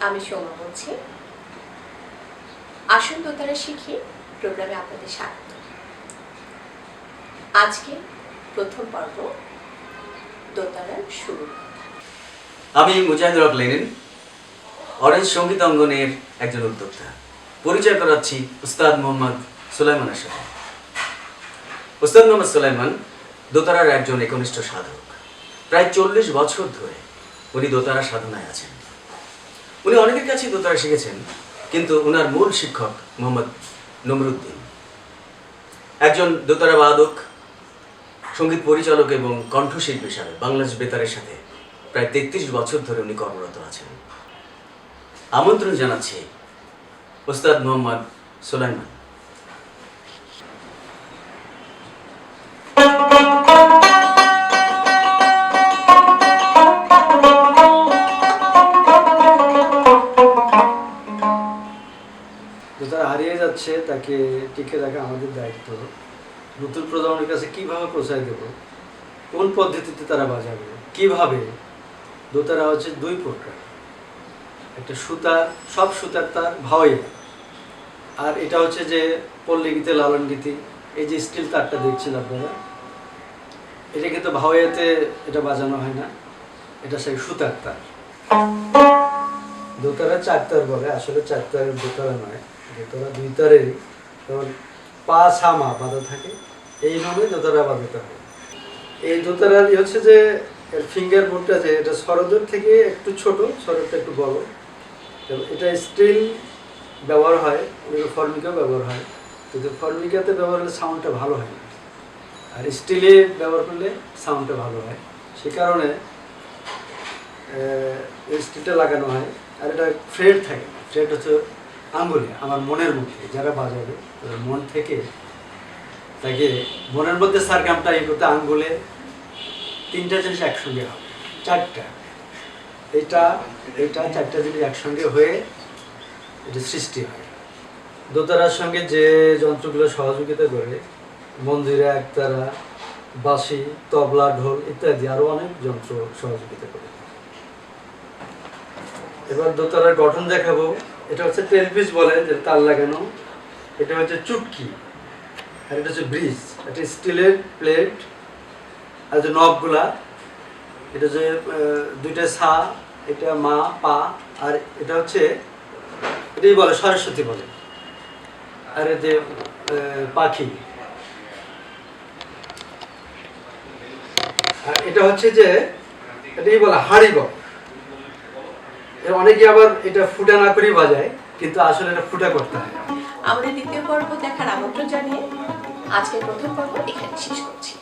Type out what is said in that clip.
আমি সৌমা বলছি। আসুন শিখি, প্রোগ্রামে আপনাদের স্বাগত। আজকে প্রথম পর্ব শুরু। আমি লেনিন, অরেঞ্জ একজন উদ্যোক্তা। পরিচয় করাচ্ছি উস্তাদ মোহাম্মদ সুলাইমানের সাথে উস্তাদ মোহাম্মদ সুলাইমান দোতারার একজন একনিষ্ঠ সাধক। প্রায় চল্লিশ বছর ধরে উনি দোতারা সাধনায় আছেন। উনি অনেকের কাছেই দোতারা শিখেছেন, কিন্তু ওনার মূল শিক্ষক মোহাম্মদ নমরুদ্দিন। একজন দোতারা বাদক, সংগীত পরিচালক এবং কণ্ঠশিল্পী হিসাবে বাংলাদেশ বেতারের সাথে প্রায় তেত্রিশ বছর ধরে উনি কর্মরত আছেন। আমন্ত্রণ জানাচ্ছি ওস্তাদ মোহাম্মদ সোলাইমান। যে তারা হারিয়ে যাচ্ছে, তাকে টিকে রাখা আমাদের দায়িত্ব। নতুন প্রজন্মের কাছে কীভাবে প্রচার দেব? কোন পদ্ধতিতে তারা বাজাবে? কীভাবে? দোতারা হচ্ছে দুই প্রকার। একটা সুতা, সব সুতার তার ভাওয়াইয়া আর এটা হচ্ছে যে পল্লী গীতে লালন গীতি, এই যে স্টিল তারটা দেখছেন আপনারা? এটা কিন্তু ভাওয়াইয়াতে এটা বাজানো হয় না। এটা সেই সুতার তার। দোতারা চার তার বলে, আসলে চার তারের দোতারা নয়। দোতারা দুই তারেরই কারণ পা সামা বাঁধা থাকে, এইভাবে দোতারা বাঁধাতে হয় এই ই হচ্ছে যে ফিঙ্গার বোর্ডটা আছে এটা সরদের থেকে একটু ছোট, সরদটা একটু বড়। এটা স্টিল ব্যবহার হয় ওগুলো ফর্মিকাও ব্যবহার হয়। কিন্তু ফর্মিকাতে ব্যবহার হলে সাউন্ডটা ভালো হয় না। আর স্টিলে ব্যবহার করলে সাউন্ডটা ভালো হয়। সে কারণে স্টিলটা লাগানো হয়। আর এটা ফ্রেড থাকে ফ্রেড হচ্ছে আঙ্গুলে আমার মনের মুখে, যারা বাজাবে মন থেকে তাকে মনের মধ্যে সার কামটা এই করতে আঙ্গুলে তিনটা জিনিস একসঙ্গে হবে। চারটা। এটা এটা চারটা জিনিস একসঙ্গে হয়ে এটা সৃষ্টি হয়। দোতারার সঙ্গে যে যন্ত্রগুলো সহযোগিতা করে, মন্দিরা একতারা, বাঁশি, তবলা, ঢোল ইত্যাদি আরও অনেক যন্ত্র সহযোগিতা করে। এবার দোতলার গঠন দেখাবো। এটা হচ্ছে টেন পিস বলে যে তার লাগানো। এটা হচ্ছে চুটকি আর এটা হচ্ছে ব্রিজ এটা স্টিলের প্লেট আর যে নবগুলা এটা আহ, দুইটা সা এটা মা পা আর এটা হচ্ছে এটাই বলে সরস্বতী বলে। আর যে পাখি। আর এটা হচ্ছে যে এটাই বলে হাড়ি বল এর অনেকে আবার এটা ফুটা না করেই বাজায়, কিন্তু আসলে এটা ফুটা করতে হয়। আমাদের দ্বিতীয় পর্ব দেখার আমন্ত্রণ জানিয়ে আজকের প্রথম পর্ব এখানে শেষ করছি।